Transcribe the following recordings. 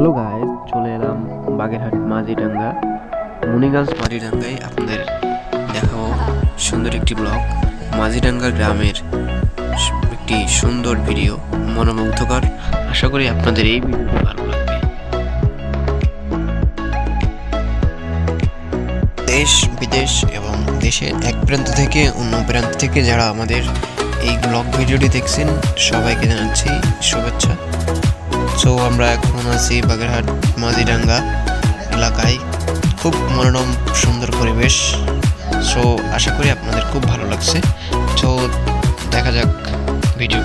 Hello guys চলে এলাম বাগেরহাট মাঝিডাঙ্গা, মুনিগঞ্জ মাঝিডাঙ্গায় আপনাদের দেখাবো সুন্দর একটি ব্লগ। মাঝিডাঙ্গা গ্রামের একটি সুন্দর ভিডিও, মনোমুগ্ধকর। আশা করি আপনাদের এই ভিডিওটি ভালো লাগবে। দেশ, বিদেশ এবং দেশের এক প্রান্ত থেকে অন্য প্রান্ত থেকে যারা আমাদের এই ব্লগ ভিডিওটি দেখছেন, সবাইকে জানাচ্ছি এখন আছি বাগেরহাট মাঝিডাঙ্গা এলাকায় খুব মনোরম, সুন্দর পরিবেশ। সো আশা করি আপনাদের খুব ভালো লাগছে। সো দেখা যাক ভিডিও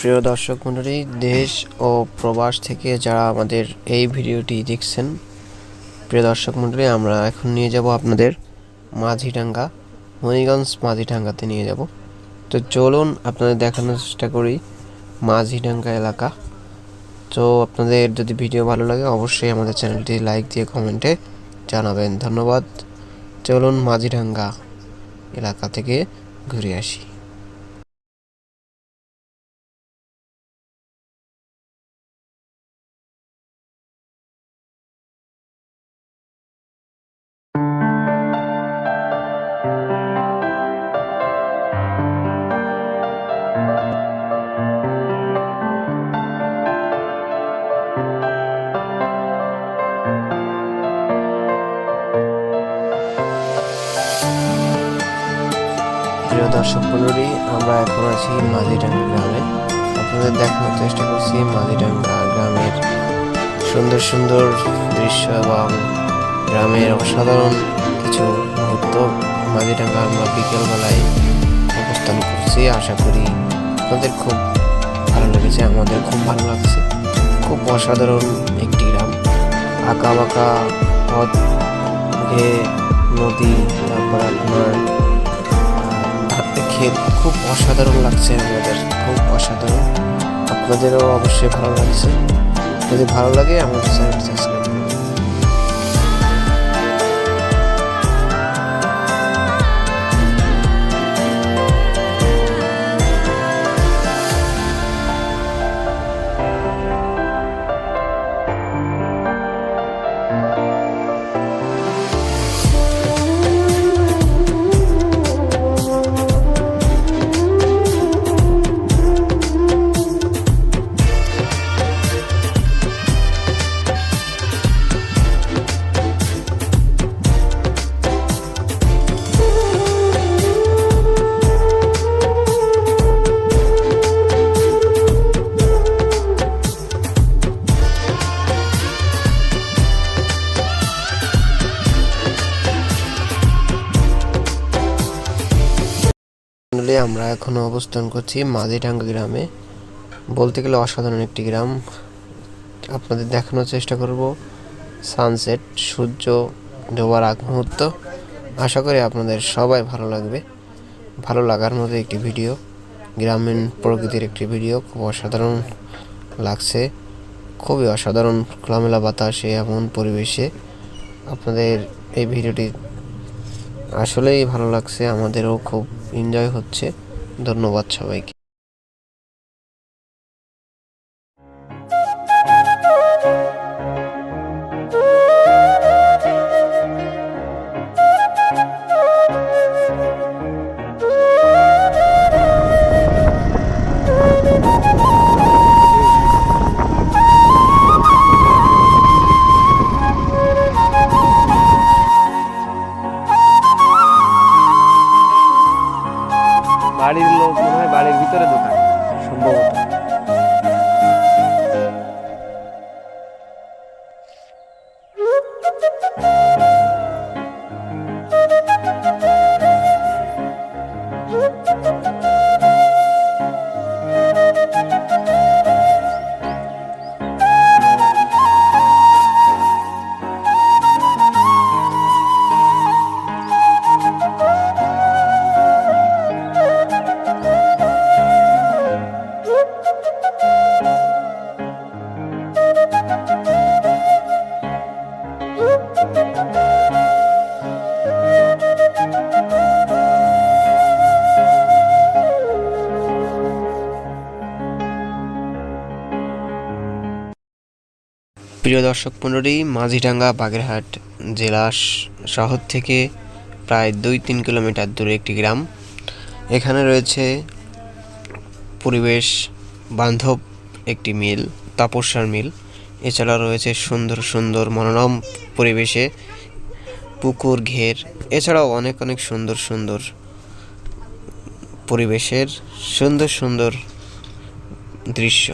প্রিয় দর্শক মণ্ডলী দেশ ও প্রবাস থেকে যারা আমাদের এই ভিডিওটি দেখছেন, প্রিয় দর্শক মণ্ডলী আমরা এখন নিয়ে যাব আপনাদের মাঝিডাঙ্গা, মণিগঞ্জ মাঝিডাঙ্গাতে নিয়ে যাব। তো চলুন আপনাদের দেখানোর চেষ্টা করি মাঝিডাঙ্গা এলাকা। তো আপনাদের যদি ভিডিও ভালো লাগে, অবশ্যই আমাদের চ্যানেলটি লাইক দিয়ে কমেন্টে জানাবেন। ধন্যবাদ। চলুন মাঝিডাঙ্গা এলাকা থেকে ঘুরে আসি। প্রিয় দর্শক মণ্ডলী, আমরা এখন আছি মাঝিডাঙ্গা গ্রামে। আপনাদের দেখানোর চেষ্টা করছি মাঝিডাঙ্গা গ্রামের সুন্দর সুন্দর দৃশ্য এবং গ্রামের অসাধারণ কিছু মুহূর্ত মাঝিডাঙ্গা আমরা বিকেলবেলায় অবস্থান করছি। আশা করি আপনাদের খুব ভালো লেগেছে, আমাদের খুব ভালো লাগছে। খুব অসাধারণ একটি গ্রাম। আঁকা বাঁকা পথ নদী, তারপর আপনার ক্ষেত খুব অসাধারণ লাগছে আমাদের, খুব অসাধারণ। আপনাদেরও অবশ্যই ভালো লাগছে। যদি ভালো লাগে আমাদের চ্যানেল সাবস্ক্রাইব এখন অবস্থান করছি মাঝিডাঙ্গা গ্রামে। বলতে গেলে অসাধারণ একটি গ্রাম। আপনাদের দেখানোর চেষ্টা করব। সানসেট, সূর্য, ডোবার আগ মুহূর্ত। আশা করি আপনাদের সবাই ভালো লাগবে। ভালো লাগার মতো একটি ভিডিও। গ্রামীণ প্রকৃতির একটি ভিডিও। খুব অসাধারণ লাগছে। খুবই অসাধারণ খোলামেলা বাতাসে এমন পরিবেশে আপনাদের এই ভিডিওটি আসলেই ভালো লাগছে। আমাদেরও খুব এনজয় হচ্ছে। ধন্যবাদ সবাইকে। প্রিয় দর্শক মণ্ডলী, মাঝিডাঙ্গা, বাগেরহাট জেলা শহর থেকে প্রায় দুই তিন কিলোমিটার দূরে একটি গ্রাম। এখানে রয়েছে পরিবেশ বান্ধব একটি মিল তাপস্যার মিল। এছাড়া রয়েছে সুন্দর সুন্দর মনোরম পরিবেশে পুকুর, ঘের, এছাড়াও অনেক অনেক সুন্দর সুন্দর পরিবেশের সুন্দর সুন্দর দৃশ্য।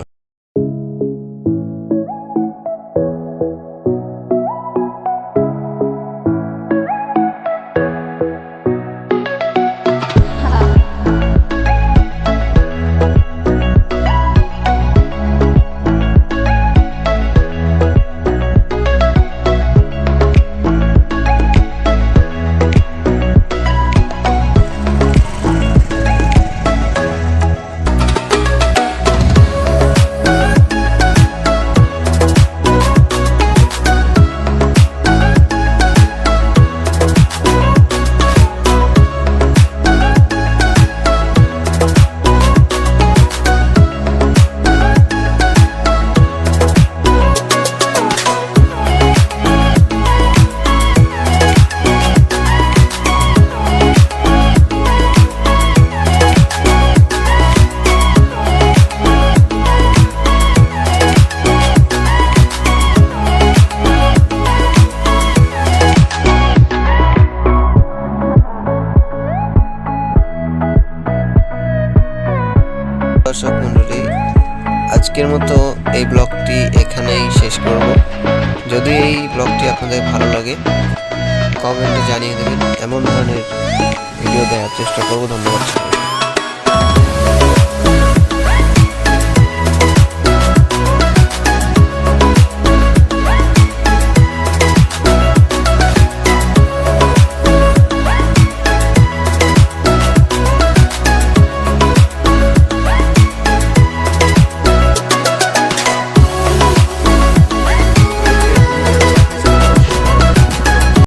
আজকের মতো এই ব্লগটি এখানেই শেষ করব। যদি এই ব্লগটি আপনাদের ভালো লাগে, কমেন্টে জানিয়ে দেবেন। এমন ধরনের ভিডিও দেওয়ার চেষ্টা করব। ধন্যবাদ।